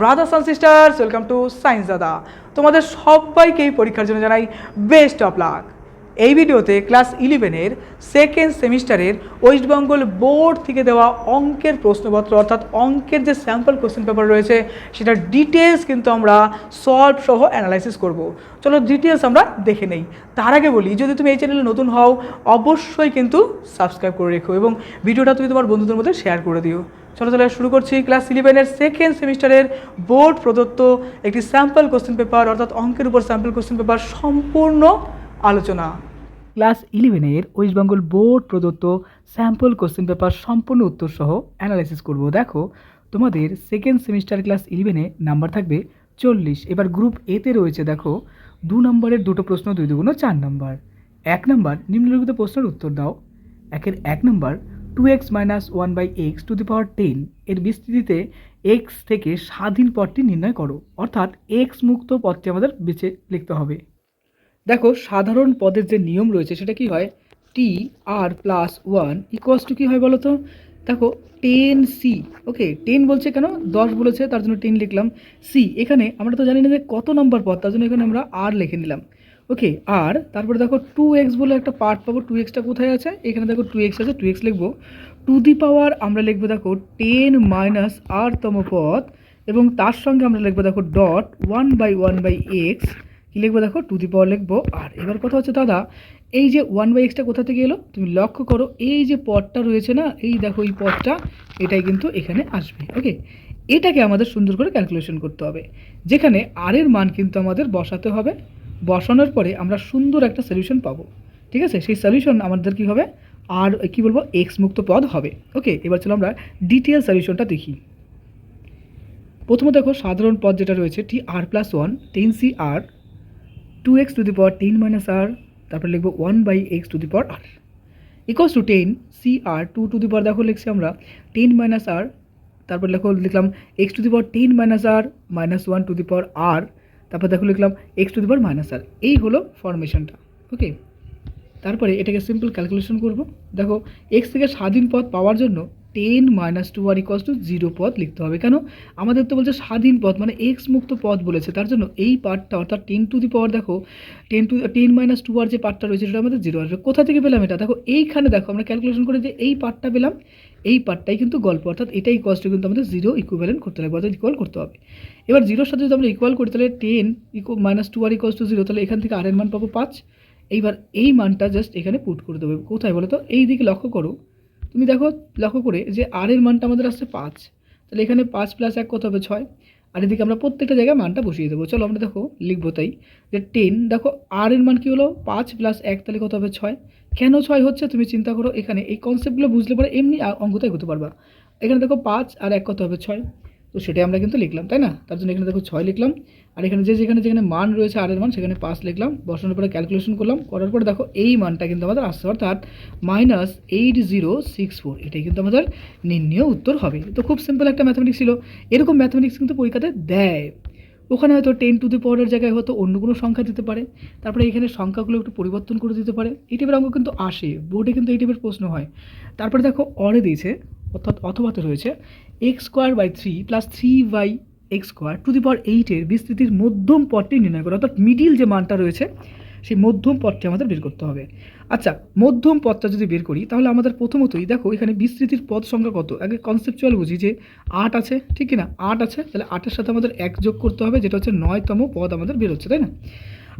Brothers and sisters welcome to science Dada তোমাদের সবাইকে এই পরীক্ষার জন্য জানাই বেস্ট অফ লাক এই ভিডিওতে ক্লাস ইলেভেনের সেকেন্ড সেমিস্টারের ওয়েস্ট বেঙ্গল বোর্ড থেকে দেওয়া অঙ্কের প্রশ্নপত্র, অর্থাৎ অঙ্কের যে স্যাম্পল কোশ্চেন পেপার রয়েছে, সেটার ডিটেলস কিন্তু আমরা সলভ সহ অ্যানালাইসিস করব। চলো ডিটেলস আমরা দেখে নেই। তার আগে বলি, যদি তুমি এই চ্যানেলে নতুন হও, অবশ্যই কিন্তু সাবস্ক্রাইব করে রেখো এবং ভিডিওটা তুমি তোমার বন্ধুদের মধ্যে শেয়ার করে দিও। চলো তাহলে শুরু করছি ক্লাস ইলেভেনের সেকেন্ড সেমিস্টারের বোর্ড প্রদত্ত একটি স্যাম্পল কোশ্চেন পেপার অর্থাৎ অঙ্কের উপর স্যাম্পল কোশ্চেন পেপার সম্পূর্ণ আলোচনা। ক্লাস ইলেভেনের বেঙ্গল বোর্ড প্রদত্ত স্যাম্পল কোশ্চেন পেপার সম্পূর্ণ উত্তর সহ অ্যানালাইসিস করব। দেখো, তোমাদের সেকেন্ড সেমিস্টার ক্লাস ইলেভেনে নাম্বার থাকবে চল্লিশ। এবার গ্রুপ এতে রয়েছে, দেখো, দু নম্বরের দুটো প্রশ্ন, দুই দুগুণ চার নম্বর। এক নম্বর নিম্নলিখিত প্রশ্নের উত্তর দাও। একের এক নম্বর two X minus one by X to the power ten এর বিস্তৃতিতে এক্স থেকে স্বাধীন পদটি নির্ণয় করো। অর্থাৎ এক্স মুক্ত পদটি আমাদের বেছে লিখতে হবে। দেখো, সাধারণ পদের যে নিয়ম রয়েছে সেটা কি হয়? T R plus one equals to কী হয় বলো তো? দেখো, টেন সি, ওকে, টেন বলছে কেন? দশ বলেছে, তার জন্য টেন লিখলাম। সি, এখানে আমরা তো জানি না যে কত নম্বর পদ, তার জন্য এখানে আমরা আর লিখে নিলাম। ওকে আর তারপরে দেখো টু এক্স বলে একটা পার্ট পাবো টু এক্সটা কোথায় আছে? এখানে দেখো টু এক্স আছে টু এক্স লিখব। টু দি পাওয়ার আমরা লিখব দেখো টেন মাইনাস আর তম পদ, এবং তার সঙ্গে আমরা লিখব দেখো dot one by one by X কী লিখব দেখো? টু দি পাওয়ার লিখব। আর এবার কথা হচ্ছে দাদা, এই যে ওয়ান বাই এক্সটা কোথা থেকে এলো? তুমি লক্ষ্য করো, এই যে পদটা রয়েছে না, এই দেখো এই পদটা, এটাই কিন্তু এখানে আসবে ওকে এটাকে আমাদের সুন্দর করে ক্যালকুলেশন করতে হবে, যেখানে আর এর মান কিন্তু আমাদের বসাতে হবে। বসানোর পরে আমরা সুন্দর একটা সলিউশন পাবো। ঠিক আছে? সেই সলিউশন আমাদের কি হবে? আর কি বলব? এক্স মুক্ত পদ হবে। ওকে এবার চলো আমরা ডিটেল সলিউশনটা দেখি। প্রথমত দেখো, সাধারণ পদ যেটা রয়েছে T R plus one ten C R two X to the power ten minus R তারপরে লিখব one by X to the power R equals to ten C R two to the power দেখো লিখছি আমরা ten minus আর তারপর লেখো, লিখলাম X to the power ten minus R minus one to the power R তারপর দেখো লিখলাম X to the power minus R এই হলো ফরমেশনটা ওকে তারপরে এটাকে সিম্পল ক্যালকুলেশন করব। দেখো এক্স থেকে স্বাধীন পদ পাওয়ার জন্য ten minus two R equals to zero পদ লিখতে হবে। কেন? আমাদের তো বলছে স্বাধীন পদ মানে এক্স মুক্ত পদ বলেছে, তার জন্য এই পার্টটা অর্থাৎ টেন টু দি পাওয়ার দেখো ten two ten minus two R যে পার্টটা রয়েছে সেটা আমাদের জিরো আসবে। কোথা থেকে পেলাম এটা? দেখো, এইখানে দেখো, আমরা ক্যালকুলেশন করে যে এই পার্টটা পেলাম এই পার্টটাই কিন্তু গল্প, অর্থাৎ এটাই ইকোয়াসটা কিন্তু আমাদের জিরো ইকুইভ্যালেন্ট করতে লাগবে অর্থাৎ ইকুয়াল করতে হবে। এবার জিরোর সাথে যদি আমরা ইকুয়াল করি, তাহলে ten eco minus two R equals to zero তাহলে এখান থেকে আর এর মান পাবো পাঁচ। এইবার এই মানটা জাস্ট এখানে পুট করে দেবে। কোথায় বলো তো এই দিকে লক্ষ্য করো। তুমি দেখো, লক্ষ্য করে যে আর এর মানটা আমাদের আসছে পাঁচ। তাহলে এখানে পাঁচ প্লাস এক কত হবে? ছয়। আর এদিকে আমরা প্রত্যেকটা জায়গায় মানটা বসিয়ে দেবো। চলো আমরা দেখো, লিখব তাই। যে টেন দেখো আর এর মান কী হলো? পাঁচ প্লাস এক, তাহলে কত হবে? ছয়। কেন ছয় হচ্ছে? তুমি চিন্তা করো, এখানে এই কনসেপ্টগুলো বুঝলে পরে এমনি অঙ্কতে এগোতে পারবা। এখানে দেখো পাঁচ আর এক কত হবে? ছয়। তো সেটাই আমরা কিন্তু লিখলাম, তাই না? তার জন্য এখানে দেখো ছয় লিখলাম। আর এখানে যে যেখানে যেখানে মান রয়েছে আর এর মান, সেখানে পাঁচ লিখলাম। বসানোর পরে ক্যালকুলেশন করলাম। করার পরে দেখো এই মানটা কিন্তু আমাদের আসছে, অর্থাৎ minus eight zero six four এটাই কিন্তু আমাদের নির্ণয় উত্তর হবে। তো খুব সিম্পল একটা ম্যাথামেটিক্স ছিল। এরকম ম্যাথামেটিক্স কিন্তু পরীক্ষাতে দেয়। ওখানে হয়তো টেন টু দি পাওয়ারের জায়গায় হয়তো অন্য কোনো সংখ্যা দিতে পারে। তারপরে এখানে সংখ্যাগুলো একটু পরিবর্তন করে দিতে পারে। এই টাইপের অঙ্ক কিন্তু আসে। বোর্ডে কিন্তু এই টাইপের প্রশ্ন হয়। তারপরে দেখো অরে দিয়েছে, অর্থাৎ অথবাতে রয়েছে। X square by three plus three by X square to the power এইটের বিস্তৃতির মধ্যম পথটি নির্ণয় করে। অর্থাৎ মিডিল যে মানটা রয়েছে, সেই মধ্যম পথটি আমাদের বের করতে হবে। আচ্ছা মধ্যম পথটা যদি বের করি, তাহলে আমাদের প্রথমতই দেখো এখানে বিস্তৃতির পদ সংখ্যা কত? আগে কনসেপচুয়াল বুঝি যে আট আছে, ঠিক না? আট আছে, তাহলে আটের সাথে আমাদের এক যোগ করতে হবে, যেটা হচ্ছে নয়তম পদ আমাদের বেরোচ্ছে তাই না?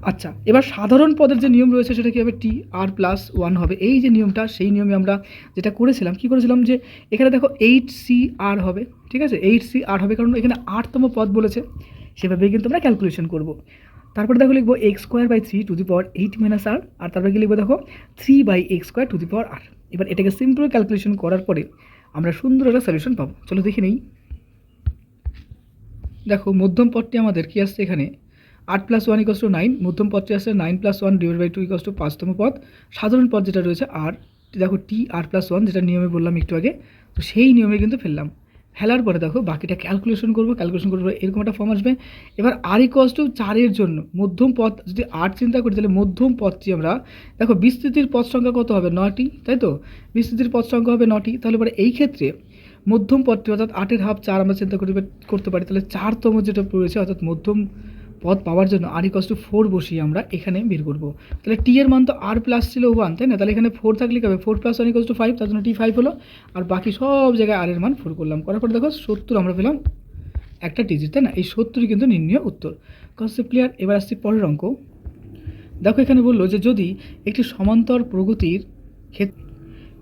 আচ্ছা এবার সাধারণ পদের যে নিয়ম রয়েছে সেটা কি হবে? টি আর প্লাস ওয়ান হবে। এই যে নিয়মটা, সেই নিয়মে আমরা যেটা করেছিলাম, কি করেছিলাম যে এখানে দেখো এইট সি আর হবে, ঠিক আছে? এইট সি আর হবে, কারণ এখানে আটতম পদ বলেছে। সেভাবেই কিন্তু আমরা ক্যালকুলেশন করব। তারপরে দেখো লিখব X square by three to the power eight minus R আর তারপরে কি লিখব দেখো? Three by X square to the power R এবার এটাকে সিম্পল ক্যালকুলেশন করার পরে আমরা সুন্দর একটা সলিউশন পাবো। চলো দেখে নেই। দেখো, মধ্যম পদটি আমাদের কি আসছে এখানে? আট plus one equals to nine মধ্যম পদটি আসছে nine plus one divide by two equals to পাঁচতম পদ। সাধারণ পদ যেটা রয়েছে আর দেখো টি আর প্লাস ওয়ান যেটা নিয়মে বললাম একটু আগে, তো সেই নিয়মে কিন্তু ফেললাম। ফেলার পরে দেখো বাকিটা ক্যালকুলেশন করব ক্যালকুলেশন করব, এরকম একটা ফর্ম আসবে। এবার আর ইকস টু চারের জন্য মধ্যম পদ, যদি আট চিন্তা করি তাহলে মধ্যম পদটি আমরা, দেখো বিস্তৃতির পদ সংখ্যা কত হবে নটি, তাই তো? বিস্তৃতির পদ সংখ্যা হবে নটি, তাহলে পরে এই ক্ষেত্রে মধ্যম পদটি অর্থাৎ আটের হাফ চার আমরা চিন্তা করতে করতে পারি। তাহলে চারতম যেটা রয়েছে অর্থাৎ মধ্যম পদ পাওয়ার জন্য আর ইকস টু ফোর বসিয়ে আমরা এখানে বের করব। তাহলে টি এর মান তো আর প্লাস ছিল ওয়ান তাই না? তাহলে এখানে ফোর থাকলে কী হবে? Four plus one equals to five তার জন্য টি ফাইভ হলো। আর বাকি সব জায়গায় আর এর মান ফোর করলাম। করার পর দেখো, সত্তর আমরা পেলাম একটা ডিজিট তাই না? এই সত্তরই কিন্তু নির্ণয় উত্তর। কনসেপ্ট ক্লিয়ার এবার আসছি পরের অঙ্ক। দেখো এখানে বলল যে যদি একটি সমান্তর প্রগতির ক্ষেত্রে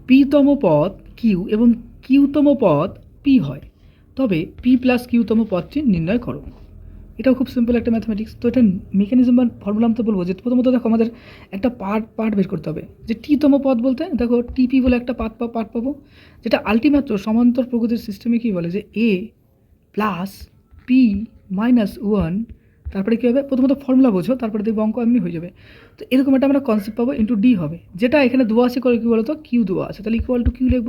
পিতম পদ কিউ এবং কিউতম পদ পি হয়। তবে পি প্লাস কিউতম পদটি নির্ণয় করো। এটাও খুব সিম্পল একটা ম্যাথমেটিক্স তো এটা মেকানিজম বা ফর্মুলা তো বলব যে প্রথমত দেখো আমাদের একটা পার্ট পার্ট বের করতে হবে। যে টিতম পদ বলতে, দেখো টিপি বলে একটা পার্ট পার্ট পাবো। যেটা আলটিমেট সমান্তর প্রগতির সিস্টেমে কী বলে? যে A plus P minus one তারপরে কী হবে? প্রথমত ফর্মুলা বোঝো, তারপরে দেখব অঙ্ক এমনি হয়ে যাবে। তো এরকম একটা আমরা কনসেপ্ট পাবো ইন্টু ডি হবে। যেটা এখানে দোয়া আছে করে কী বলতো? কিউ দোয়া আছে। তাহলে ইকুয়াল টু কিউ লিখব।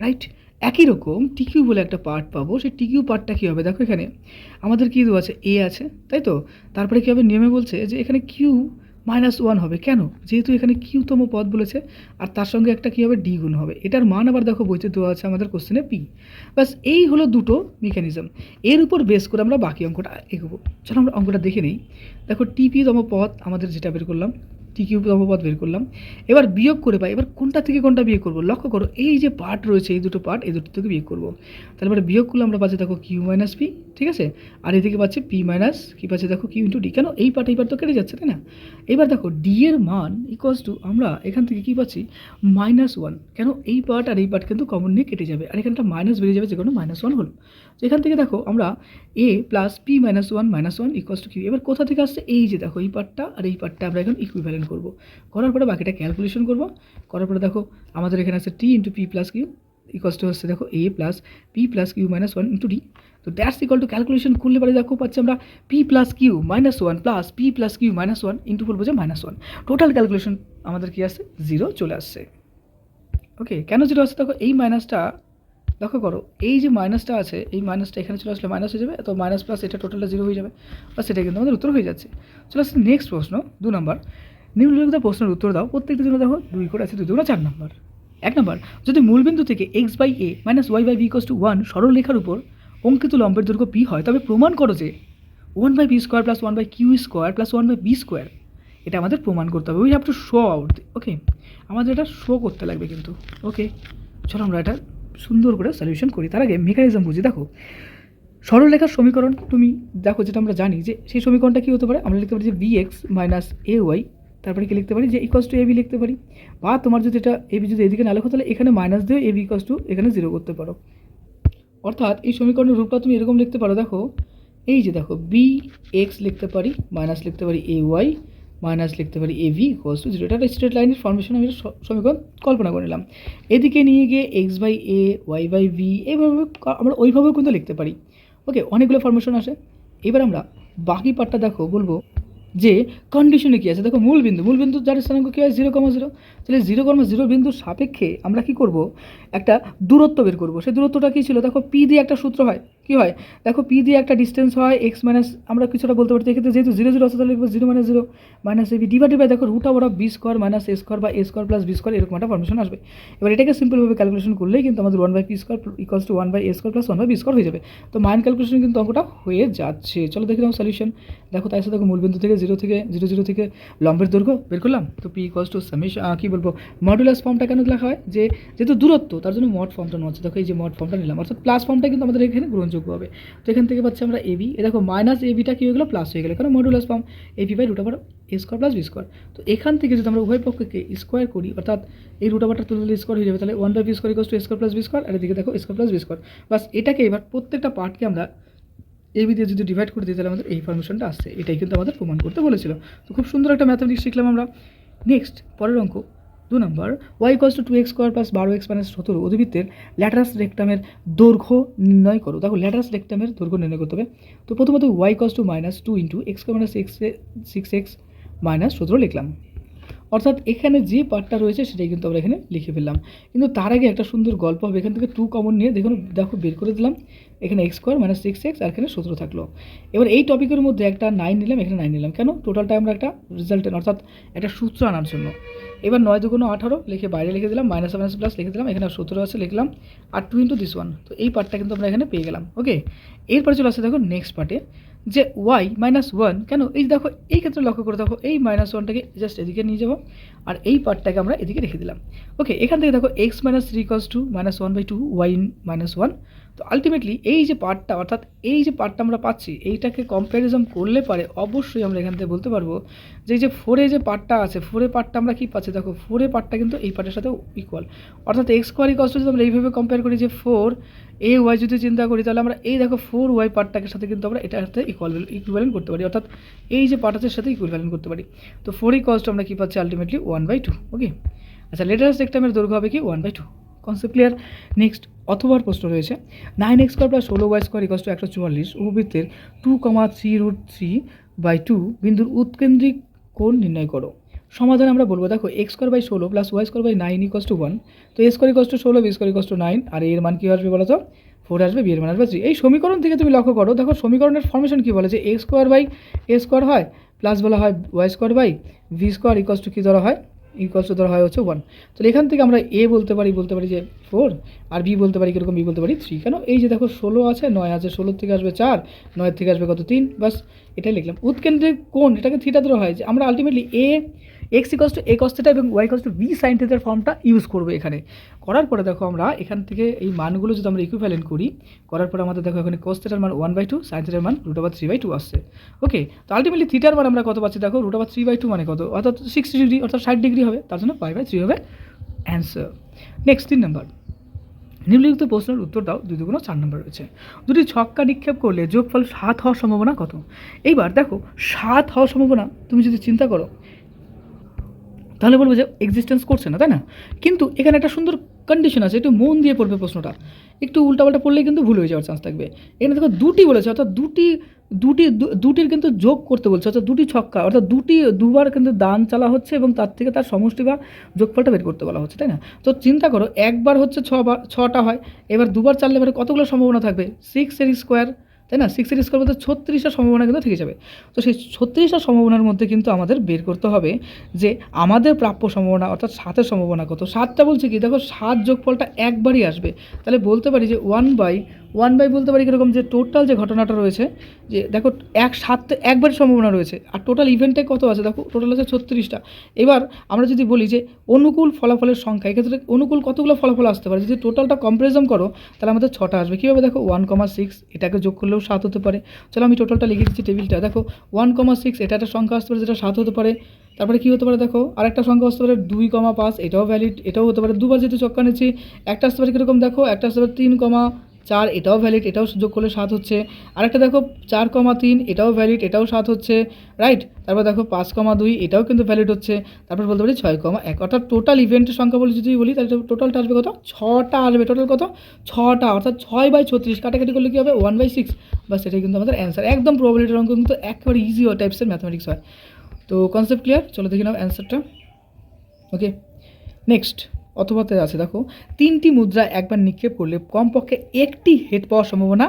রাইট একই রকম টিকিউ বলে একটা পার্ট পাবো। সেই টিকিউ পার্টটা কী হবে দেখো এখানে আমাদের কী দেওয়া আছে? এ আছে, তাই তো? তারপরে কী হবে নিয়মে বলছে যে এখানে কিউ মাইনাস ওয়ান হবে। কেন? যেহেতু এখানে কিউতম পদ বলেছে, আর তার সঙ্গে একটা কী হবে ডি গুণ হবে? এটার মান আবার দেখো বইতে দেওয়া আছে আমাদের কোশ্চেনে পি ব্যাস, এই হলো দুটো মেকানিজম এর উপর বেস করে আমরা বাকি অঙ্কটা এগোবো। চলো আমরা অঙ্কটা দেখে নিই। দেখো টিপিতম পদ আমাদের যেটা বের করলাম টিকিউতম পদ বের করলাম। এবার বিয়োগ করে পাই এবার কোনটা থেকে কোনটা বিয়োগ করব? লক্ষ্য করো, এই যে পার্ট রয়েছে, এই দুটো পার্ট এই দুটো থেকে বিয়োগ করব। তাহলে এবার বিয়োগ করলে আমরা পাচ্ছি দেখো কিউ মাইনাস পি ঠিক আছে? আর এদিকে পাচ্ছি পি মাইনাস কী পাচ্ছি দেখো কিউ ইন্টু ডি কেন? এই পার্ট এই পার্ট তো কেটে যাচ্ছে, তাই না? এবার দেখো ডি এর মান ইকুয়ালস টু আমরা এখান থেকে কী পাচ্ছি? মাইনাস ওয়ান কেন? এই পার্ট আর এই পার্ট কিন্তু কমন নিয়ে কেটে যাবে। আর এখানটা মাইনাস বেরিয়ে যাবে যে কোনো মাইনাস ওয়ান হলো। এখান থেকে দেখো আমরা A plus P minus one minus one equals to Q এবার কোথা থেকে আসছে? এই যে দেখো, এই পার্টটা আর এই পার্টটা আমরা এখন ইকুইভ্যালেন্ট করব। করার পরে বাকিটা ক্যালকুলেশন করব। করার পরে দেখো, আমাদের এখানে আছে T into P plus Q equals to হচ্ছে দেখো A plus P plus Q minus one into D তো দ্যাটস ইকুয়াল টু ক্যালকুলেশন করলে পরে দেখো পাচ্ছি আমরা P plus Q minus one plus P plus Q minus one into বলব যে মাইনাস ওয়ান টোটাল ক্যালকুলেশন আমাদের কী আসছে? জিরো চলে আসছে। ওকে কেন জিরো আসছে? দেখো, এই মাইনাসটা লক্ষ্য করো, এই যে মাইনাসটা আছে, এই মাইনাসটা এখানে চলে আসলে মাইনাস হয়ে যাবে, তো মাইনাস প্লাস এটা টোটালটা জিরো হয়ে যাবে বা সেটা কিন্তু আমাদের উত্তর হয়ে যাচ্ছে। চলে আসছে নেক্সট প্রশ্ন, দু নম্বর নিম্নলিখিত প্রশ্নের উত্তর দাও, প্রত্যেকটা জন্য দেখো দুই করে আছে, দুই দুগুণ চার নম্বর এক নম্বর যদি মূলবিন্দু থেকে X by A minus Y by B equals to one সরল রেখার উপর অঙ্কিত লম্বের দৈর্ঘ্য পি হয়, তবে প্রমাণ করো যে one by B square plus one by Q square plus one by B square এটা আমাদের প্রমাণ করতে হবে। We have to show out okay আমাদের এটা শো করতে লাগবে কিন্তু ওকে চলো আমরা এটা সুন্দর করে সলিউশন করি। তার আগে মেকানিজম বুঝি। দেখো, সরলরেখার সমীকরণ তুমি দেখো যেটা আমরা জানি যে সেই সমীকরণটা কী হতে পারে? আমরা লিখতে পারি যে B X minus A Y তারপরে কি লিখতে পারি? যে ইকস টু এ বি লিখতে পারি। বা তোমার যদি এটা এ বি যদি এদিকে না লেখো, তাহলে এখানে মাইনাস দিয়ে এ বি ইকস টু এখানে জিরো করতে পারো। অর্থাৎ এই সমীকরণের রূপটা তুমি এরকম লিখতে পারো। দেখো, এই যে দেখো বি এক্স লিখতে পারি মাইনাস লিখতে পারি এ ওয়াই মাইনাস লিখতে পারি A V equals to zero এটা স্ট্রেট লাইনের ফর্মেশন আমি সমীকরণ কল্পনা করে নিলাম। এদিকে নিয়ে গিয়ে X by A Y by V এইভাবে আমরা ওইভাবেও কিন্তু লিখতে পারি। ওকে অনেকগুলো ফর্মেশন আসে। এবার আমরা বাকি পার্টটা দেখো, বলব যে কন্ডিশনে কী আছে। দেখো, মূল বিন্দু মূল বিন্দু যার স্থানাঙ্ক কী হয়? জিরো কমা জিরো তাহলে জিরো কমা জিরো বিন্দুর সাপেক্ষে আমরা কি করব? একটা দূরত্ব বের করব। সেই দূরত্বটা কী ছিল? দেখো পি দিয়ে একটা সূত্র হয়। কি হয়? দেখো পি দিয়ে একটা ডিস্টেন্স হয় এক্স মাইনাস আমরা কিছুটা বলতে পারি, এক্ষেত্রে যেহেতু জিরো জিরো আছে, তাহলে লিখব zero minus zero minus AB divided by দেখো root of B square minus A square বা A square plus B square এরকম একটা ফর্মেশন আসবে। এবার এটাকে সিম্পলভাবে ক্যালকুলেশন করলেই কিন্তু আমাদের one by P square equals to one by A square plus one by B square হয়ে যাবে। তো মাইন্ড ক্যালকুলেশন কিন্তু অঙ্কটা হয়ে যাচ্ছে। চলো দেখে নাও সলিউশন দেখো তাই সাথে মূলবিন্দু থেকে জিরো থেকে জিরো জিরো থেকে লম্বের দৈর্ঘ্য বের করলাম। তো পি ইকলস টু সামিশ কী বলব? মডুলাস ফর্মটা কেন লেখা হয়? যে যেহেতু দূরত্ব, তার জন্য মড ফর্মটা নেওয়া হচ্ছে। দেখো এই যে মড ফর্মটা নিলাম। অর্থাৎ প্লাস ফর্মটা কিন্তু আমাদের এখানে গ্রহণযোগ্য হবে। তো এখান থেকে পাচ্ছি আমরা এবি এ দেখো মাইনাস এবিটা কী হয়ে গেলো? প্লাস হয়ে গেলো। কারণ modulus form AB by root over A square plus B square তো এখান থেকে যদি আমরা উভয় পক্ষকে স্কোয়ার করি, অর্থাৎ এই রুট ওভারটা তুললে স্কোয়ার হয়ে যাবে, তাহলে one by B square equals to square plus B square আর এদিকে দেখো স্কোয়ার প্লাস বি স্কোয়ার বাস এটাকে এবার প্রত্যেকটা পার্টকে আমরা এবি দিয়ে যদি ডিভাইড করে দিই, তাহলে আমাদের এই ফরমেশনটা আসছে। এটাই কিন্তু আমাদের প্রমাণ করতে বলেছিল। তো খুব সুন্দর একটা ম্যাথামেটিক্স শিখলাম আমরা। নেক্সট পরের অঙ্ক। দু নম্বর Y equals to two X square plus বারো এক্স মাইনাস সতেরো অধিবৃত্তের ল্যাটারাস রেক্টামের দৈর্ঘ্য নির্ণয় করো। দেখো, ল্যাটারাস রেক্টামের দৈর্ঘ্য নির্ণয় করতে হবে। তো প্রথমত Y equals to minus two into X minus X six X minus সতেরো লিখলাম। অর্থাৎ এখানে যে পার্টটা রয়েছে সেটাই কিন্তু আমরা এখানে লিখে ফেললাম। কিন্তু তার আগে একটা সুন্দর গল্প হবে। এখান থেকে টু কমন নিয়ে দেখুন, দেখো, বের করে দিলাম। এখানে X square minus six X আর এখানে সতেরো থাকল। এবার এই টপিকের মধ্যে একটা নাইন নিলাম, এখানে নাইন নিলাম। কেন? টোটালটা আমরা একটা রেজাল্ট অর্থাৎ একটা সূত্র আনার জন্য। এবার নয় দুগুণ আঠারো লিখে বাইরে লিখে দিলাম মাইনাস মাইনাস প্লাস লিখে দিলাম, এখানে সতেরো আছে, লিখলাম আর টু ইন্টু দিস ওয়ান তো এই পার্টটা কিন্তু আমরা এখানে পেয়ে গেলাম ওকে এরপরে চলে আসছে দেখো নেক্সট পার্টে যে ওয়াই মাইনাস ওয়ান কেন? এই দেখো, এই ক্ষেত্রে লক্ষ্য করে দেখো, এই মাইনাস ওয়ানটাকে জাস্ট এদিকে নিয়ে যাব আর এই পার্টটাকে আমরা এদিকে রেখে দিলাম ওকে এখান থেকে দেখো X minus three equals to minus one by two Y minus one তো আলটিমেটলি এই যে পার্টটা অর্থাৎ এই যে পার্টটা আমরা পাচ্ছি, এইটাকে কম্প্যারিজম করলে পারে অবশ্যই আমরা এখান থেকে বলতে পারব যে এই যে ফোরে যে পার্টটা আছে ফোরে পার্টটা আমরা কী পাচ্ছি? দেখো ফোরে পার্টটা কিন্তু এই পার্টের সাথে ইকুয়াল অর্থাৎ এক্স স্কোয়ার ইকস যদি আমরা এইভাবে কম্পেয়ার করি যে ফোর এ ওয়াই যদি চিন্তা করি, তাহলে আমরা এই দেখো ফোর ওয়াই পার্টটাকে সাথে কিন্তু আমরা এটার সাথে ইকুয়াল ইকুইভ্যালেন্ট করতে পারি। অর্থাৎ এই যে পার্টের সাথে ইকুইভ্যালেন্ট করতে পারি। তো ফোর কস্ট আমরা কী পাচ্ছি? Ultimately one by two okay আচ্ছা লেটারেস্ট একটামের দৈর্ঘ্য হবে কি? One by two concept clear next অথবার প্রশ্ন রয়েছে। নাইন এক্স স্কোয়ার প্লাস ষোলো ওয়াই স্কোয়ার ইকস টু একশো চুয়াল্লিশ উপবৃত্তের two comma three root three by two বিন্দুর উৎকেন্দ্রিক কোণ নির্ণয় করো। সমাধান আমরা বলব, দেখো, এক্স স্কোয়ার বাই ষোলো plus Y square by nine equals to one. তো এ স্কোয়ার ইকস টু ষোলো, B square equals to nine, আর এর মান কী আসবে বলো তো? ফোর আসবে, বি এর মান আসবে থ্রি। এই সমীকরণ থেকে তুমি লক্ষ্য করো, দেখো, সমীকরণের ফর্মেশন কী বলে যে X square by A square হয়, প্লাস বলা হয় Y square by V square equals to কী ধরা হয়? ইকস টু ধরা হয় হচ্ছে ওয়ান তাহলে এখান থেকে আমরা এ বলতে পারি বলতে পারি যে ফোর আর বি বলতে পারি কীরকম বি বলতে পারি থ্রি কেন? এই যে দেখো ষোলো আছে, নয় আছে, ষোলোর থেকে আসবে চার, নয়ের থেকে আসবে কত? তিন। বাস এটাই লিখলাম। উৎকেন্দ্রে কোন এটাকে থ্রিটা ধরা হয় যে আমরা ultimately A X equals to A কস্টেটা এবং Y equals to B sine থিটার ফর্মটা ইউজ করব এখানে। করার পরে দেখো আমরা এখান থেকে এই মানগুলো যদি আমরা ইকুইভ্যালেন্ট করি, করার পরে আমাদের দেখো এখানে কস মান ওয়ান বাই টু সাইন থিটার মান root over three by two আসছে। ওকে তো আলটিমেটলি থিটার মান আমরা কত পাচ্ছি দেখো? Root over three by two মানে কত? অর্থাৎ সিক্সটি ডিগ্রি অর্থাৎ ষাট ডিগ্রি হবে, তার জন্য পাই বাই থ্রি হবে অ্যান্সার নেক্সট তিন নাম্বার নিম্নলিখিত প্রশ্নের উত্তর দাও, দুই দুগুণ চার নম্বর রয়েছে। দুটি ছক্কা নিক্ষেপ করলে যোগফল সাত হওয়ার সম্ভাবনা কত? এইবার দেখো, সাত হওয়ার সম্ভাবনা তুমি যদি চিন্তা করো তাহলে বলব যে এক্সিস্টেন্স করছে না, তাই না? কিন্তু এখানে একটা সুন্দর কন্ডিশন আছে, একটু মন দিয়ে পড়বে প্রশ্নটা। একটু উল্টাপাল্টা পড়লেই কিন্তু ভুল হয়ে যাওয়ার চান্স থাকবে। এখানে দেখো দুটি বলেছে, অর্থাৎ দুটি দুটি দুটির কিন্তু যোগ করতে বলছে, অর্থাৎ দুটি ছক্কা, অর্থাৎ দুটি, দুবার কিন্তু দান চালা হচ্ছে এবং তার থেকে তার সমষ্টি বা যোগফলটা বের করতে বলা হচ্ছে, তাই না? তো চিন্তা করো, একবার হচ্ছে ছবার, ছটা হয়, এবার দুবার চাললে এবারে কতগুলো সম্ভাবনা থাকবে? সিক্স এর স্কোয়ার তাই না? সিক্সের স্কোয়ার বলতে ছত্রিশটা সম্ভাবনা কিন্তু থেকে যাবে। তো সেই ছত্রিশটা সম্ভাবনার মধ্যে কিন্তু আমাদের বের করতে হবে যে আমাদের প্রাপ্য সম্ভাবনা অর্থাৎ সাতের সম্ভাবনা কত? সাতটা বলছে কি? দেখো, সাত যোগফলটা একবারই আসবে। তাহলে বলতে পারি যে ওয়ান বাই ওয়ান বাই বলতে পারি কীরকম যে টোটাল যে ঘটনাটা রয়েছে, যে দেখো এক সাতটা একবারই সম্ভাবনা রয়েছে, আর টোটাল ইভেন্টে কত আছে? দেখো টোটাল আছে ছত্রিশটা। এবার আমরা যদি বলি যে অনুকূল ফলাফলের সংখ্যা, এক্ষেত্রে অনুকূল কতগুলো ফলাফল আসতে পারে? যদি টোটালটা কম্পারিজম করো, তাহলে আমাদের ছটা আসবে। কীভাবে? দেখো ওয়ান কমা সিক্স এটাকে যোগ করলেও সাত হতে পারে। চলো আমি টোটালটা লিখে দিচ্ছি টেবিলটা দেখো ওয়ান কমা সিক্স এটা একটা সংখ্যা আসতে পারে যেটা সাত হতে পারে। তারপরে কী হতে পারে? দেখো আরেকটা সংখ্যা আসতে পারে দুই কমা পাঁচ, এটাও ভ্যালিড এটাও হতে পারে। দুবার যেহেতু চক্কা নিচ্ছি, একটা আসতে পারে কীরকম? দেখো একটা আসতে পারে তিন কমা চার, এটাও ভ্যালিড এটাও যোগ করলে সাত হচ্ছে। আরেকটা দেখো, চার কমা তিন, এটাও ভ্যালিড এটাও সাত হচ্ছে। রাইট তারপর দেখো, পাঁচ কমা দুই, এটাও কিন্তু ভ্যালিড হচ্ছে। তারপর বলতে পারি ছয় কমা এক। অর্থাৎ টোটাল ইভেন্টের সংখ্যা বলে, যদি বলি, তাহলে টোটালটা আসবে কত? ছটা আসবে। টোটাল কত? ছটা। অর্থাৎ ছয় বাই ছত্রিশ। কাটাকাটি করলে কী হবে? ওয়ান বাই সিক্স বা সেটাই কিন্তু আমাদের অ্যান্সার একদম প্রবাবিলিটির অঙ্ক কিন্তু একেবারে ইজি টাইপসের ম্যাথমেটিক্স হয়। তো কনসেপ্ট ক্লিয়ার চলো দেখি নাও অ্যান্সারটা ওকে নেক্সট অথবাতে আছে, দেখো, তিনটি মুদ্রা একবার নিক্ষেপ করলে কমপক্ষে একটি হেড পাওয়ার সম্ভাবনা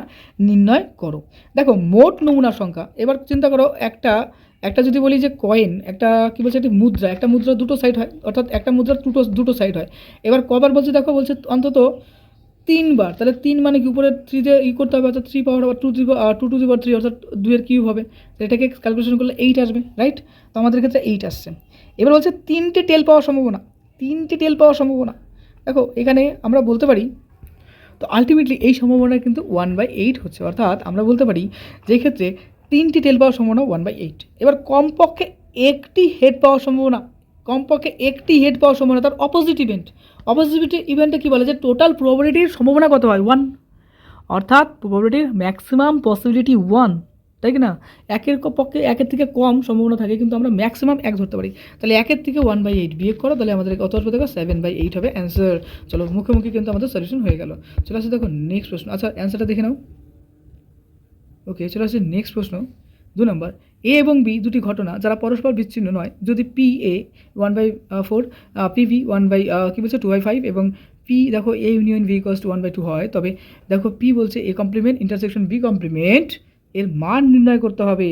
নির্ণয় করো। দেখো, মোট নমুনার সংখ্যা, এবার চিন্তা করো, একটা একটা যদি বলি যে কয়েন একটা কী বলছে একটি মুদ্রা, একটা মুদ্রা দুটো সাইড হয়, অর্থাৎ একটা মুদ্রার দুটো দুটো সাইড হয়। এবার কবার বলছে, দেখো, বলছে অন্তত তিনবার, তাহলে তিন মানে কি, উপরে থ্রি দিয়ে ই করতে হবে, অর্থাৎ থ্রি পাওয়ার আবার two three two two power three অর্থাৎ দুইয়ের কিউব হবে। এটাকে ক্যালকুলেশন করলে এইট আসবে রাইট তো আমাদের ক্ষেত্রে এইট আসছে। এবার বলছে তিনটে টেল পাওয়ার সম্ভাবনা। তিনটে টেল পাওয়ার সম্ভাবনা। দেখো, এখানে আমরা বলতে পারি, তো আলটিমেটলি এই সম্ভাবনা কিন্তু ওয়ান বাই এইট হচ্ছে। অর্থাৎ আমরা বলতে পারি যে ক্ষেত্রে তিনটি টেল পাওয়ার সম্ভাবনা ওয়ান বাই এইট এবার কমপক্ষে একটি হেড পাওয়ার সম্ভাবনা, কমপক্ষে একটি হেড পাওয়ার সম্ভাবনা, তার অপোজিট ইভেন্ট অপোজিট ইভেন্টে কী বলে? যে টোটাল প্রবাবিলিটির সম্ভাবনা কত হয়? ওয়ান অর্থাৎ প্রবাবিলিটির ম্যাক্সিমাম পসিবিলিটি ওয়ান তাই না? একের পক্ষে একের থেকে কম সম্ভাবনা থাকে, কিন্তু আমরা ম্যাক্সিমাম এক ধরতে পারি। তাহলে একের থেকে ওয়ান বাই এইট বিয়োগ করো, তাহলে আমাদের আসবে দেখো? সেভেন বাই এইট হবে অ্যান্সার চলো, মুখে মুখে কিন্তু আমাদের সলিউশন হয়ে গেল। চলে আসে দেখো নেক্সট প্রশ্ন। আচ্ছা অ্যান্সারটা দেখে নাও। ওকে চলে আসছে নেক্সট প্রশ্ন। দু নম্বর এ এবং বি দুটি ঘটনা যারা পরস্পর বিচ্ছিন্ন নয়, যদি P A one by four P V one by কী বলছে? টু বাই ফাইভ এবং পি দেখো A union V equals to one by two হয়। তবে দেখো পি বলছে A complement intersection B complement এর মান নির্ণয় করতে হবে।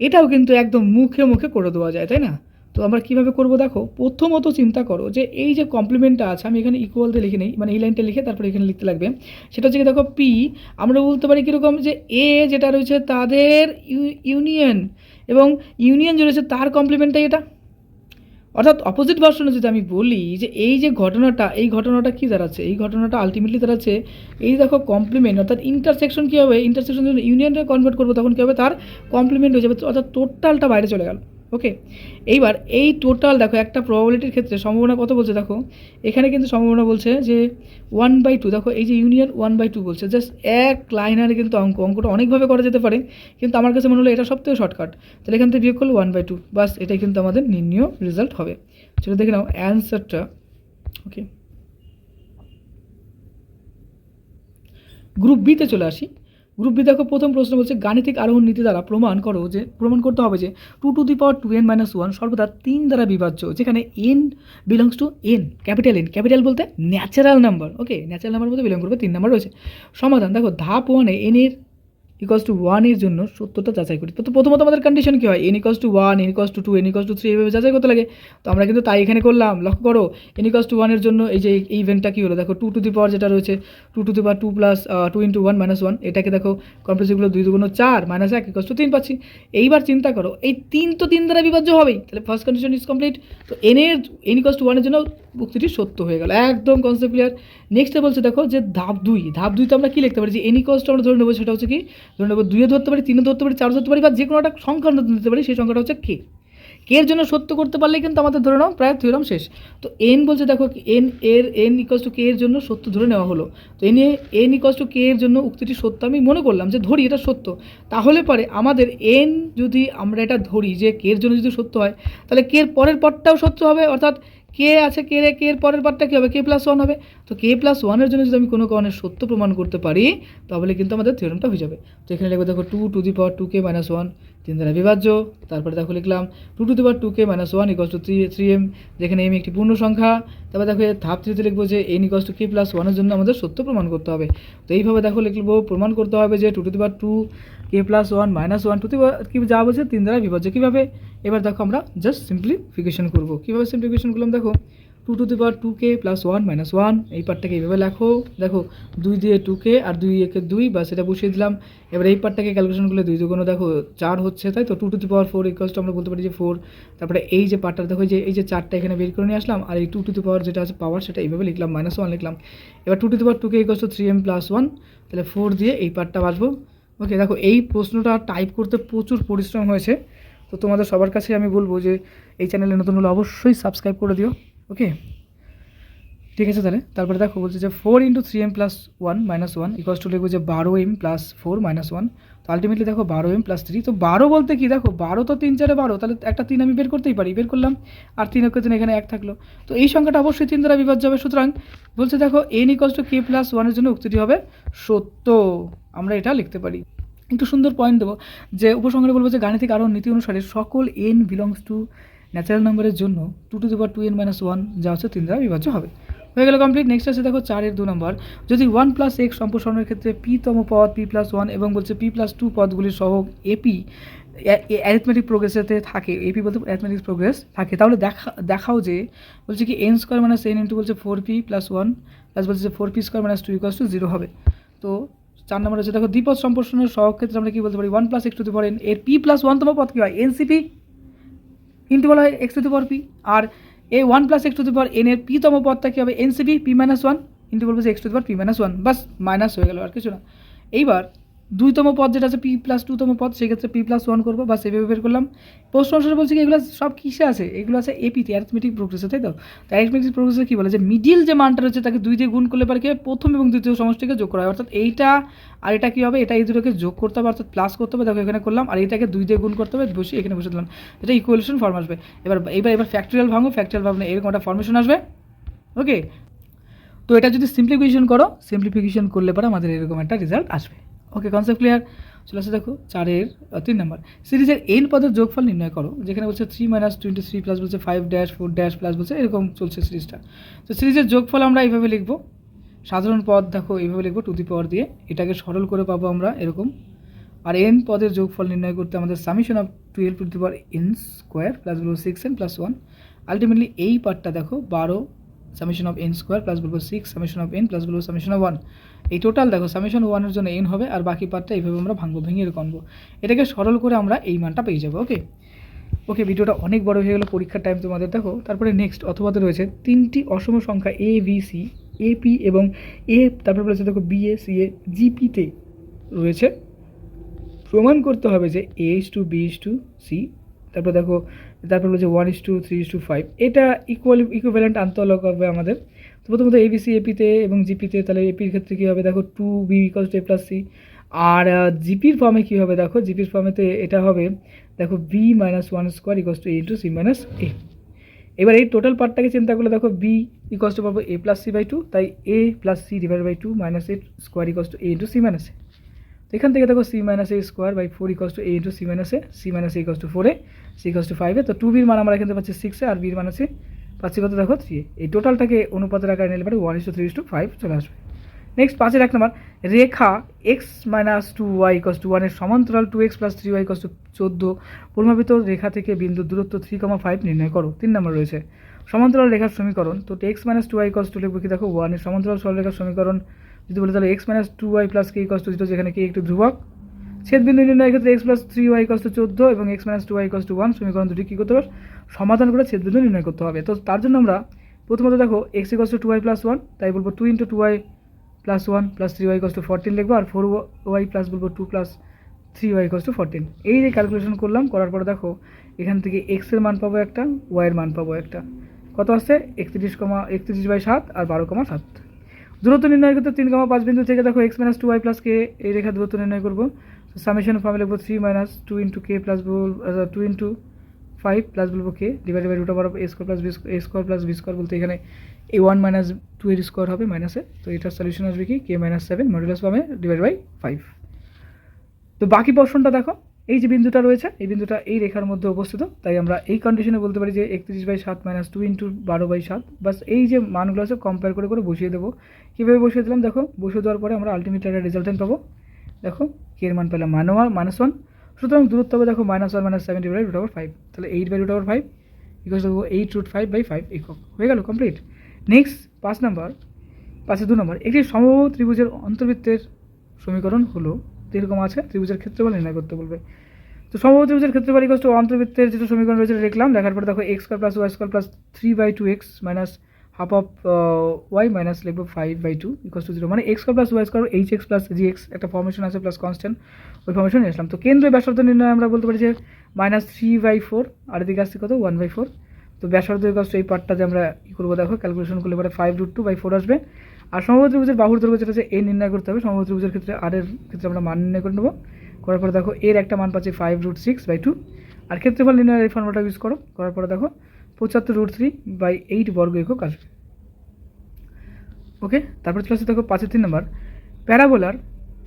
এটাও কিন্তু একদম মুখে মুখে করে দেওয়া যায়, তাই না? তো আমরা কীভাবে করব দেখো, প্রথমত চিন্তা করো যে এই যে কমপ্লিমেন্টটা আছে, আমি এখানে ইকুয়ালতে লিখে নিই মানে এই লাইনটা লিখে তারপরে এখানে লিখতে লাগবে। সেটা হচ্ছে দেখো পি আমরা বলতে পারি কীরকম যে এ যেটা রয়েছে তাদের ইউনিয়ন এবং ইউনিয়ন যে রয়েছে তার কমপ্লিমেন্টটাই এটা। অর্থাৎ অপোজিট ভার্সনে যদি আমি বলি যে এই যে ঘটনাটা, এই ঘটনাটা কী দাঁড়াচ্ছে? এই ঘটনাটা আলটিমেটলি দাঁড়াচ্ছে, এই দেখো কমপ্লিমেন্ট অর্থাৎ ইন্টারসেকশন কী হবে? ইন্টারসেকশন যখন ইউনিয়নটা কনভার্ট করব তখন কী হবে? তার কমপ্লিমেন্ট হয়ে যাবে, অর্থাৎ টোটালটা বাইরে চলে গেল। ওকে এইবার এই টোটাল দেখো, একটা প্রবাবিলিটির ক্ষেত্রে সম্ভাবনা কত বলছে দেখো? এখানে কিন্তু সম্ভাবনা বলছে যে ওয়ান বাই টু দেখো এই যে ইউনিয়ন ওয়ান বাই টু বলছে জাস্ট এক লাইনারে কিন্তু অঙ্ক, অঙ্কটা অনেকভাবে করা যেতে পারে, কিন্তু আমার কাছে মনে হলো এটা সবথেকে শর্টকাট তাহলে এখান থেকে বিয়োগ করলে ওয়ান বাই টু বাস এটাই কিন্তু আমাদের নির্ণীয় রেজাল্ট হবে। সেটা দেখে নাও অ্যান্সারটা ওকে গ্রুপ বিতে চলে আসি। গ্রুপ বি দেখো প্রথম প্রশ্ন বলছে, গাণিতিক আরোহণ নীতি দ্বারা প্রমাণ করো যে, প্রমাণ করতে হবে যে, two to the power two N minus one সর্বদা তিন দ্বারা বিভাজ্য, যেখানে N belongs to N capital N capital বলতে natural number okay natural number বলতে বিলং করবে, তিন নাম্বার রয়েছে। সমাধান, দেখো, ধাপ ওয়ানে এন এর ইকস টু ওয়ানের জন্য সত্যটা যাচাই করি। তো প্রথমত আমাদের কন্ডিশন কী হয়? N equals to one N equals to two N equals to three এভাবে যাচাই করতে লাগে। তো আমরা কিন্তু তাই এখানে করলাম। লক্ষ্য করো এন ইকস টু ওয়ানের জন্য এই যে ইভেন্টটা কী হলো? দেখো টু টু দি পাওয়ার যেটা রয়েছে two to the power two plus two into one minus one এটাকে দেখো কম্প্রেসিভগুলো দুই দুগুণ চার মাইনাস এক ইকস টু তিন পাচ্ছি। এইবার চিন্তা করো, এই তিন তো তিন দ্বারা বিভাজ্য হবেই। তাহলে ফার্স্ট কন্ডিশন ইজ কমপ্লিট তো এন এর এন ইকস টু ওয়ানের জন্য উক্তিটি সত্য হয়ে গেল। একদম কনসেপ্ট ক্লিয়ার নেক্সটে বলছে দেখো যে ধাপ দুই। ধাপ দুই তো আমরা কী লিখতে পারি? যে এন ইকস টু আমরা ধরে নেব, সেটা হচ্ছে কি ধরে নেব দুইয়ে ধরতে পারি, তিনে ধরতে পারি, চার ধরতে পারি বা যে কোনো একটা সংখ্যা দিতে পারি, সেই সংখ্যাটা হচ্ছে কে। এর জন্য সত্য করতে পারলে কিন্তু আমাদের ধরে নাও প্রায় থিওরাম শেষ। তো এন বলছে দেখো এন এর এন ইকস টু কে এর জন্য সত্য ধরে নেওয়া হলো। তো n n equals to k এর জন্য উক্তিটি সত্য, আমি মনে করলাম যে ধরি এটা সত্য। তাহলে পরে আমাদের এন যদি আমরা এটা ধরি যে কে এর জন্য যদি সত্য হয়, তাহলে কে এর পরের পরটাও সত্য হবে, অর্থাৎ কে আছে, কে রে, কে এর পরের পার্টটা কী হবে? কে প্লাস ওয়ান হবে? তো কে প্লাস ওয়ানের জন্য যদি আমি কোনো কারণে সত্য প্রমাণ করতে পারি, তাহলে কিন্তু আমাদের থিওরামটা হয়ে যাবে। তো এখানে লিখব, দেখো two to the power two k minus one তিন দ্বারা বিভাজ্য। তারপরে দেখো লিখলাম two to the power two k minus one equals to three three m যেখানে এম একটি পূর্ণ সংখ্যা। তারপরে দেখো ধাপ থ্রিতে লিখব যে n equals to k plus ওয়ানের জন্য আমাদের সত্য প্রমাণ করতে হবে। তো এইভাবে দেখো লিখব, প্রমাণ করতে হবে যে two to the power two k plus one minus one to the কি যা বলছে? তিন দ্বারা বিভাজ্য কীভাবে? এবার দেখো আমরা জাস্ট সিম্পলিফিকেশন করব। কীভাবে সিম্পলিফিকেশন করলাম দেখো? Two to the power two k plus one minus one এই পার্টটাকে এইভাবে লেখো। দেখো, দুই দিয়ে টু কে আর দুই একে দুই বা সেটা বসিয়ে দিলাম। এবার এই পার্টটাকে ক্যালকুলেশন করলে দুই দুগুণ দেখো চার হচ্ছে, তাই তো? Two to the power four equals আমরা বলতে পারি যে ফোর তারপরে এই যে পার্টটা দেখো যে, এই যে চারটা এখানে বের করে নিয়ে আসলাম, আর এই টু টু দি পাওয়ার যেটা আছে পাওয়ার সেটা এইভাবে লিখলাম মাইনাস ওয়ান লিখলাম। এবার two to the power two k equals to three m plus one তাহলে ফোর দিয়ে এই পার্টটা বাঁচবো। ওকে দেখো, এই প্রশ্নটা টাইপ করতে প্রচুর পরিশ্রম হয়েছে। তো তোমাদের সবার কাছে আমি বলব যে এই চ্যানেলে নতুন হলে অবশ্যই সাবস্ক্রাইব করে দিও ওকে ঠিক আছে তাহলে? তারপরে দেখো, বলছে যে four into three m plus one minus one equals to লিখব যে বারো m plus four minus one তো আলটিমেটলি দেখো বারো এম প্লাস থ্রি তো বারো বলতে কি? দেখো, বারো তো তিন চারে বারো, তাহলে একটা তিন আমি বের করতেই পারি, বের করলাম, আর তিন অক্ষর তিন এখানে এক থাকল। তো এই সংখ্যাটা অবশ্যই তিন দ্বারা বিভাজ্য হবে। সুতরাং বলছে দেখো n equals to k plus ওয়ানের জন্য উক্তিটি হবে সত্য। আমরা এটা লিখতে পারি। একটু সুন্দর পয়েন্ট দেবো, যে উপসংহারে বলব যে গাণিতিক আরও নীতি অনুসারে সকল এন বিলংস টু ন্যাচারাল নাম্বারের জন্য two to the power two n minus one যা হচ্ছে তিন দ্বারা বিভাজ্য হবে। হয়ে গেল কমপ্লিট নেক্সট আছে দেখো চারের দু নম্বর। যদি ওয়ান প্লাস এক্স সম্প্রসারণের ক্ষেত্রে পি তম পদ পি প্লাস ওয়ান এবং বলছে পি প্লাস টু পদগুলির সহ এপি অ্যারিথমেটিক প্রোগ্রেসেতে থাকে এপি বলতে অ্যারিথমেটিক প্রোগ্রেস থাকে। তাহলে দেখা, দেখাও যে বলছে কি n square minus n into বলছে four p plus one plus বলছে four p square minus two equals to zero হবে। তো চার নম্বর হচ্ছে, দেখো, দ্বিপদ সম্প্রসারণের সহক্ষেত্রে আমরা কী বলতে পারি? One plus x to the power n এর পি প্লাস ওয়ানতম পদ কী হয়? এনসিপি কিন্তু বলা হয় x to the power p R A one plus x to the power n এর পিতম পদটা কী হবে? N C p p minus one into বলব x to the power p minus one bus minus হয়ে গেল, আর কিছু না। এইবার দুইতম পদ যেটা আছে পি প্লাস টুতম পদ, সেক্ষেত্রে পি প্লাস ওয়ান করব বা সেভাবে বের করলাম। প্রশ্ন অনুসারে বলছি কি, এগুলো সব কিসে আছে? এগুলো আছে এপিতে অ্যারিথমেটিক প্রোগ্রেসে তাই তো? অ্যারিথমেটিক প্রোগ্রেসে কী বলে? যে মিডিল যে মানটা রয়েছে, তাকে দুই দিয়ে গুণ করলে পারে কি? প্রথম এবং দ্বিতীয় সমষ্টিকে যোগ করা হয়। অর্থাৎ এইটা আর এটা কী হবে? এটা এই দুটোকে যোগ করতে হবে, অর্থাৎ প্লাস করতে হবে। দেখো, এখানে করলাম, আর এটাকে দুই দিয়ে গুণ করতে হবে বসে এখানে বসে দিলাম। এটা ইকুয়ালেশন ফর্ম আসবে। এবার এবার এবার ফ্যাক্টরিয়াল ভাঙো ফ্যাক্টরিয়াল ভাঙলে এরকম একটা ফর্মেশন আসবে। ওকে তো এটা যদি সিম্পলিফিকেশন করো সিম্পলিফিকেশন করলে পরে আমাদের এরকম একটা রেজাল্ট আসবে। ওকে কনসেপ্ট ক্লিয়ার চলে আসে দেখো, চারের তিন নাম্বার সিরিজের এন পদের যোগফল নির্ণয় করো, যেখানে বলছে three minus twenty three plus বলছে five dash four dash plus বলছে, এরকম চলছে সিরিজটা। তো সিরিজের যোগফল আমরা এইভাবে লিখব। সাধারণ পদ, দেখো, এইভাবে লিখব টু দি পাওয়ার দিয়ে। এটাকে সরল করে পাবো আমরা, এরকম। আর এন পদের যোগফল নির্ণয় করতে আমাদের summation of twelve to the power n square plus বলব six n plus one ultimately এই পার্টটা দেখো, বারো summation of n square plus বলব six summation of n plus বলব সামেশন অফ ওয়ান এই টোটাল দেখো সামেশন ওয়ানের জন্য এন হবে, আর বাকি পার্টটা এইভাবে আমরা ভাঙবো, ভেঙে এরকম এটাকে সরল করে আমরা এই মানটা পেয়ে যাব ওকে ওকে ভিডিওটা অনেক বড় হয়ে গেলো, পরীক্ষার টাইম তোমাদের দেখো। তারপরে নেক্সট অথবাতে রয়েছে তিনটি অসম সংখ্যা এ বি সি এপি এবং এ তারপরে রয়েছে দেখো বি এ সি এ জিপিতে রয়েছে। প্রমাণ করতে হবে যে a is to b is to c তারপরে দেখো তারপর বলেছে one is to three is to five এটা ইকুয়াল ইকুইভ্যালেন্ট আনতে হবে আমাদের। তো প্রথমত এবিসি এপিতে এবং জিপিতে তাহলে এপির ক্ষেত্রে কী হবে? দেখো two b equals to a plus c আর জিপির ফর্মে কী হবে দেখো? জিপির ফর্মেতে এটা হবে, দেখো b minus one square equals to a into c minus a এবার এই টোটাল পার্টটাকে চিন্তা করলে দেখো বি ইকস টু পাবো a plus c by two তাই a plus c divide by two minus a square equals to a into c minus a এখান থেকে দেখো c minus a square by four equals to a into c minus a c minus a equals to ফোরে c equals to ফাইভে তো two বির মান আমরা এখান থেকে পাচ্ছি সিক্সে আর বির মান আছে, পাচ্ছি কত দেখো থ্রি এই টোটালটাকে অনুপাতের আকারে নিলে পারে one is to three is to five চলে আসবে। নেক্সট পাঁচের এক নম্বর, রেখা x minus two y equals to ওয়ানের সমান্তরাল two x plus three y equals to চোদ্দ। প্রভাবিত রেখা থেকে বিন্দু দূরত্ব থ্রি কমা ফাইভ নির্ণয় করো। তিন নম্বর রয়েছে, সমান্তরাল রেখার সমীকরণ। তো x minus two y equals to লিখব কি দেখো ওয়ানের সমান্তরাল সরলরেখার সমীকরণ যদি বলে তাহলে x minus two y plus k equals to zero যেখানে কে একটি ধ্রুবক, ছেদবিন্দু নির্ণয়ের ক্ষেত্রে x plus three y equals to চোদ্দ এবং x minus two y equals to one সমীকরণ দুটি কী করতে হবে? সমাধান করে ছেদবিন্দু নির্ণয় করতে হবে। তো তার জন্য আমরা প্রথমত দেখো x equals to two y plus one তাই বলব two into two y plus one plus three y equals to fourteen লিখব, আর ফোর ওয়াই প্লাস বলব two plus three y equals to fourteen এই যে ক্যালকুলেশন করলাম, করার পরে দেখো এখান থেকে এক্সের মান পাবো একটা ওয়াইয়ের মান পাবো একটা। কত আসছে? একত্রিশ কমা, একত্রিশ বাই সাত আর বারো কমা সাত। দূরত্ব নির্ণয়ের ক্ষেত্রে তিন কমা পাঁচ বিন্দু থেকে দেখো x minus two y plus k এই রেখা দূরত্ব নির্ণয় করব। সামেশন ফর্মে লিখব three minus two into k plus two into five plus বলব k divide by root over a square plus b a square plus b square বলতে এখানে এ ওয়ান মাইনাস টু এর স্কোয়ার হবে মাইনাসে তো এটার সলিউশন আসবে কি? কে মাইনাস সেভেন মডুলাস ফর্মে ডিভাইড বাই ফাইভ তো বাকি পোর্শনটা দেখো। এই যে বিন্দুটা রয়েছে, এই বিন্দুটা এই রেখার মধ্যে অবস্থিত। তাই আমরা এই কন্ডিশনে বলতে পারি যে একত্রিশ বাই সাত মাইনাস টু ইন্টু বারো বাই সাত। বাস এই যে মানগুলো আছে কম্পেয়ার করে করে বসিয়ে দেবো। কীভাবে বসিয়ে দিলাম? দেখো, বসিয়ে দেওয়ার পরে আমরা আলটিমেট একটা রেজাল্টেন্ট পাবো। দেখো কে এর মান পেলাম মাইনো মাইনাস ওয়ান সুতরাং দূরত্ব হবে দেখো minus one minus seventy by root over five তাহলে eight by root over five equals দেবো eight root five by five একক হয়ে গেল কমপ্লিট নেক্সট পাঁচ নম্বর পাঁচে দু নম্বর একটি সমবাহু ত্রিভুজের অন্তর্বৃত্তের সমীকরণ হলো এরকম আছে? ত্রিভুজের ক্ষেত্রফল নির্ণয় করতে বলবে। তো সমবাহু ত্রিভুজের ক্ষেত্রফল ইকোয়াস টু অন্তর্বৃত্তের যেটা সমীকরণ রয়েছে সেটা লিখলাম। লেখার পরে দেখো x square plus y square plus three by two x minus half of y minus লিখব five by two equals to zero মানে x square plus y square h x plus g x একটা formation আছে plus constant ওই formation নিয়ে আসলাম। তো কেন্দ্রীয় ব্যাসার্ধ নির্ণয় আমরা বলতে পারি যে মাইনাস থ্রি বাই ফোর আর এদিকে আসছে কত? ওয়ান বাই ফোর তো ব্যাসার্ধ ইকোয়াস এই পার্টটা যে আমরা কী করব, দেখো ক্যালকুলেশন করলে পরে five root two by four আসবে। আর সমবাহু ত্রিভুজের বাহুর দৈর্ঘ্য যেটা আছে, এ নির্ণয় করতে হবে। সমবাহু ত্রিভুজের ক্ষেত্রে আর এর ক্ষেত্রে আমরা মান নির্ণয় করে নেব। করার পরে দেখো, এর একটা মান পাচ্ছি five root six by two আর ক্ষেত্রফল নির্ণয়ের এই ফর্মুলাটা ইউজ করো। করার পরে দেখো, পঁচাত্তর রুট থ্রি বাই এইট বর্গ একক আসবে। ওকে তারপরে চলে আসছে দেখো পাঁচের তিন নম্বর প্যারাবোলার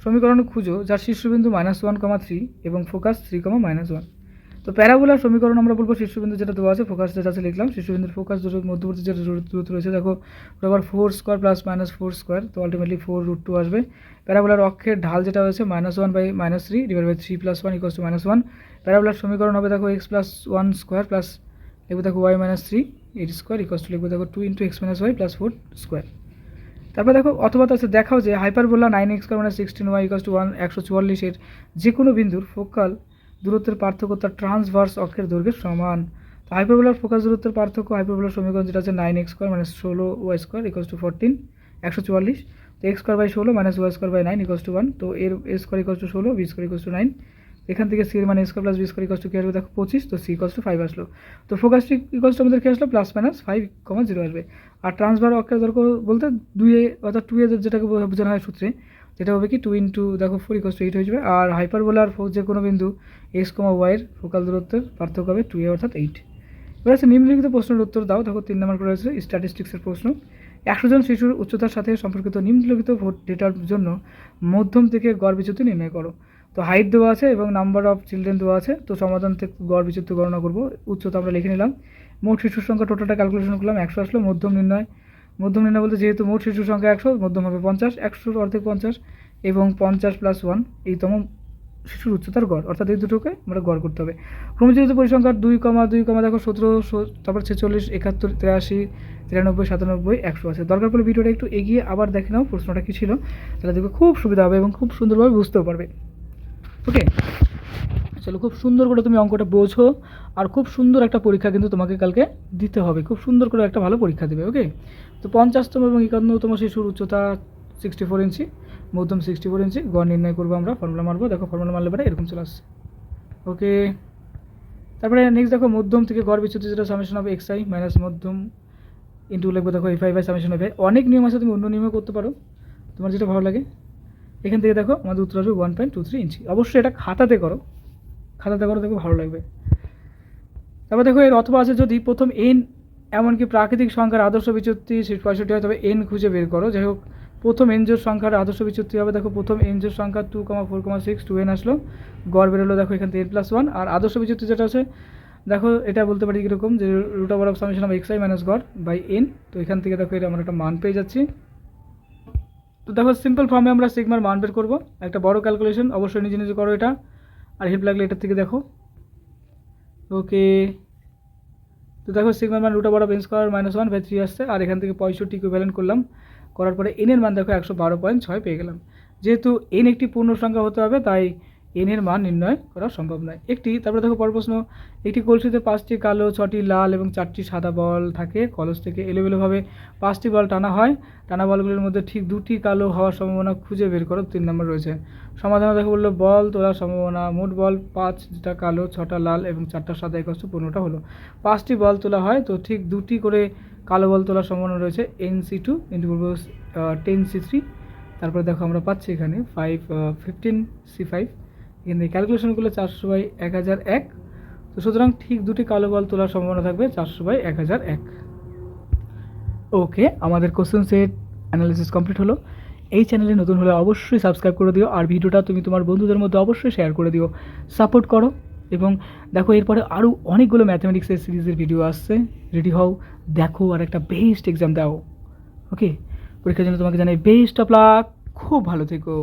সমীকরণ খুঁজো, যার শীর্ষবিন্দু মাইনাস ওয়ান কমা থ্রি এবং focus three comma minus one তো প্যারাবোলার সমীকরণ আমরা বলব শীর্ষবিন্দু যেটা দেওয়া আছে ফোকাস যেটা আছে লিখলাম। শীর্ষবিন্দুর ফোকাস মধ্যবর্তী যেটা দূরত্ব রয়েছে, দেখো আবার four square plus minus four square তো আলটিমেটলি ফোর রুট টু আসবে। প্যারাবোলার অক্ষের ঢাল যেটা হয়েছে minus one by minus three divide by three plus one equals to minus one প্যারাবোলার সমীকরণ হবে, দেখো x plus one square plus লিখব, দেখো y minus three eight square equals to লিখব, দেখো two into x minus y plus four square তারপর দেখো, অথবা তাছে দেখাও যে hyper hyperbola nine x square মানে sixteen y equals to one একশো চুয়াল্লিশের যে কোনো বিন্দুর ফোকাল দূরত্বের পার্থক্য তার ট্রান্সভার্স অক্ষের দৈর্ঘ্যের সমান। তো হাইপারবোলার ফোকাস দূরত্বের পার্থক্য হাইপারবোলার সমীকরণ যেটা আছে নাইন এক্স স্কোয়ার মানে ষোলো y square equals to fourteen একশো চুয়াল্লিশ। তো এক্স স্কোয়ার বাই ষোলো minus y square by nine equals to one তো এর এ স্কোয়ার ইকোয়াস টু ষোলো b square equals to nine এখান থেকে সি এর মানে square plus b square equals to কি আসবে, দেখো পঁচিশ, তো সি ইকোয়াস টু ফাইভ আসলো। তো ফোকাসটি ইকোয়াস টু আমাদের কি আসলো plus minus five comma zero আসবে। আর ট্রান্সফার অক্ষের দৈর্ঘ্য বলতে এ অর্থাৎ টু এ যেটাকে বোঝানো হয় সূত্রে যেটা হবে কি টু ইন্টু দেখো ফোর ইকোয়াস টু এইট হয়ে যাবে। আর হাইপার বোলার ফোর যে কোনো বিন্দু এক্স কমা ওয়াইয়ের ফোকাল দূরত্বের পার্থক্য হবে টু এ অর্থাৎ এইট এবার আছে নিম্নলিখিত প্রশ্নের উত্তর দাও। দেখো তিন নম্বর করে রয়েছে স্ট্যাটিস্টিক্সের প্রশ্ন। একশো জন শিশুর উচ্চতার সাথে সম্পর্কিত নিম্নলিখিত ভোট ডেটার জন্য মধ্যম থেকে গড় বিচ্যুতি নির্ণয় করো। তো হাইট দেওয়া আছে এবং নাম্বার অফ চিলড্রেন দেওয়া আছে। তো সমাধান থেকে গড় বিচ্যুতি গণনা করব। উচ্চতা আমরা লিখে নিলাম। মোট শিশুর সংখ্যা টোটালটা ক্যালকুলেশন করলাম। একশো আসলো, মধ্যম নির্ণয়। মধ্যম নির্ণয় বলতে যেহেতু মোট শিশুর সংখ্যা একশো, মধ্যম হবে পঞ্চাশ, একশোর অর্ধেক পঞ্চাশ এবং পঞ্চাশ প্লাস ওয়ান এইতম শিশুর উচ্চতার গড়, অর্থাৎ এই দুটোকে আমরা গড় করতে হবে। ক্রমযুক্ত পরিসংখ্যার দুই কমা দুই কমা দেখো সতেরো তারপর ছেচল্লিশ, একাত্তর, তিরাশি, তিরানব্বই, সাতানব্বই, একশো আছে। দরকার পড়লে ভিডিওটা একটু এগিয়ে আবার দেখে নাও প্রশ্নটা কী ছিল, তাহলে দেখবে খুব সুবিধা হবে এবং খুব সুন্দরভাবে বুঝতেও পারবে। ওকে চলো, খুব সুন্দর করে তুমি অঙ্কটা বোঝো আর খুব সুন্দর একটা পরীক্ষা কিন্তু তোমাকে কালকে দিতে হবে। খুব সুন্দর করে একটা ভালো পরীক্ষা দেবে ওকে তো পঞ্চাশতম এবং একান্নতম শিশুর উচ্চতা সিক্সটি ফোর ইঞ্চি, মধ্যম সিক্সটি ফোর ইঞ্চি। গড় নির্ণয় করব আমরা ফর্মুলা মারবো। দেখো ফর্মুলা মারলে পরে এরকম চলে আসছে। ওকে তারপরে নেক্সট দেখো, মধ্যম থেকে গড় বিচ্যুতি যেটা সামেশন হবে এক্স আই মাইনাস মধ্যম ইন্টু লিখব দেখো এফ আই বাই সামেশন হবে। অনেক নিয়ম আছে, তুমি অন্য নিয়মও করতে পারো। তোমার যেটা ভালো লাগে। এখান থেকে দেখো, আমাদের উত্তর আসবে one point two three inch. অবশ্যই এটা খাতাতে করো। খাতাতে করো দেখো ভালো লাগবে। তারপর দেখো এর অথবা আছে যদি প্রথম এন এমনকি প্রাকৃতিক সংখ্যার আদর্শ বিচ্যুতি পঁয়ষট্টি হয় তবে এন খুঁজে বের করো। যাই হোক, প্রথম এনজোর সংখ্যার আদর্শ বিচ্যুতি হবে, দেখো প্রথম এনজোর সংখ্যা two comma four comma six two n আসলো। গড় বেরোলো দেখো এখান থেকে এন প্লাস ওয়ান আর আদর্শ বিচ্যুতি যেটা আছে, দেখো এটা বলতে পারি কীরকম যে root over of summation of x i minus গড় বাই এন তো এখান থেকে দেখো এটা আমরা একটা মান পেয়ে যাচ্ছি। তো দেখো সিম্পল ফর্মে আমরা সিগমার মান বের করব। একটা বড় ক্যালকুলেশন অবশ্যই নিজে নিজে করো এটা। আর হেল্প লাগলে এটার থেকে দেখো। ওকে তো দেখো সিগমার মান root over of n square minus one by three আসছে। আর এখান থেকে পঁয়ষট্টি ইকুইভ্যালেন্ট করলাম। করার পরে এনের মান দেখো একশো বারো পয়েন্ট ছয় পেয়ে গেলাম। যেহেতু এন একটি পূর্ণ সংখ্যা হতে হবে, তাই এন এর মান নির্ণয় করা সম্ভব নয়। একটি, তারপরে দেখো পর প্রশ্ন, একটি কলসিতে পাঁচটি কালো, ছটি লাল এবং চারটি সাদা বল থাকে। কলস থেকে এলোমেলোভাবে পাঁচটি বল টানা হয়। টানা বলগুলির মধ্যে ঠিক দুটি কালো হওয়ার সম্ভাবনা খুঁজে বের করো, তিন নম্বর রয়েছে। সমাধানে দেখো বলল, বল তোলার সম্ভাবনা, মোট বল পাঁচটা কালো, ছটা লাল এবং চারটা সাদা একশ পনেরোটা হলো। পাঁচটি বল তোলা হয়, তো ঠিক দুটি করে কালো বল তোলার সম্ভাবনা রয়েছে n c two into ten c three তারপরে দেখো আমরা পাচ্ছি এখানে ফাইভ ফিফটিন সি ফাইভ এখান থেকে ক্যালকুলেশন করলে চারশো বাই এক হাজার এক। তো সুতরাং ঠিক দুটি কালো বল তোলার সম্ভাবনা থাকবে চারশো বাই এক হাজার এক। ওকে, আমাদের কোশ্চেন সেট অ্যানালিসিস কমপ্লিট হলো। এই চ্যানেলে নতুন হলে অবশ্যই সাবস্ক্রাইব করে দিও, আর ভিডিওটা তুমি তোমার বন্ধুদের মধ্যে অবশ্যই শেয়ার করে দিও। সাপোর্ট করো, এবং দেখো এরপরে আরও অনেকগুলো ম্যাথামেটিক্সের সিরিজের ভিডিও আসছে। রেডি হও, দেখো আর একটা বেস্ট এক্সাম দাও। ওকে পরীক্ষার জন্য তোমাকে জানাই বেস্ট অফ লাক খুব ভালো থেকো।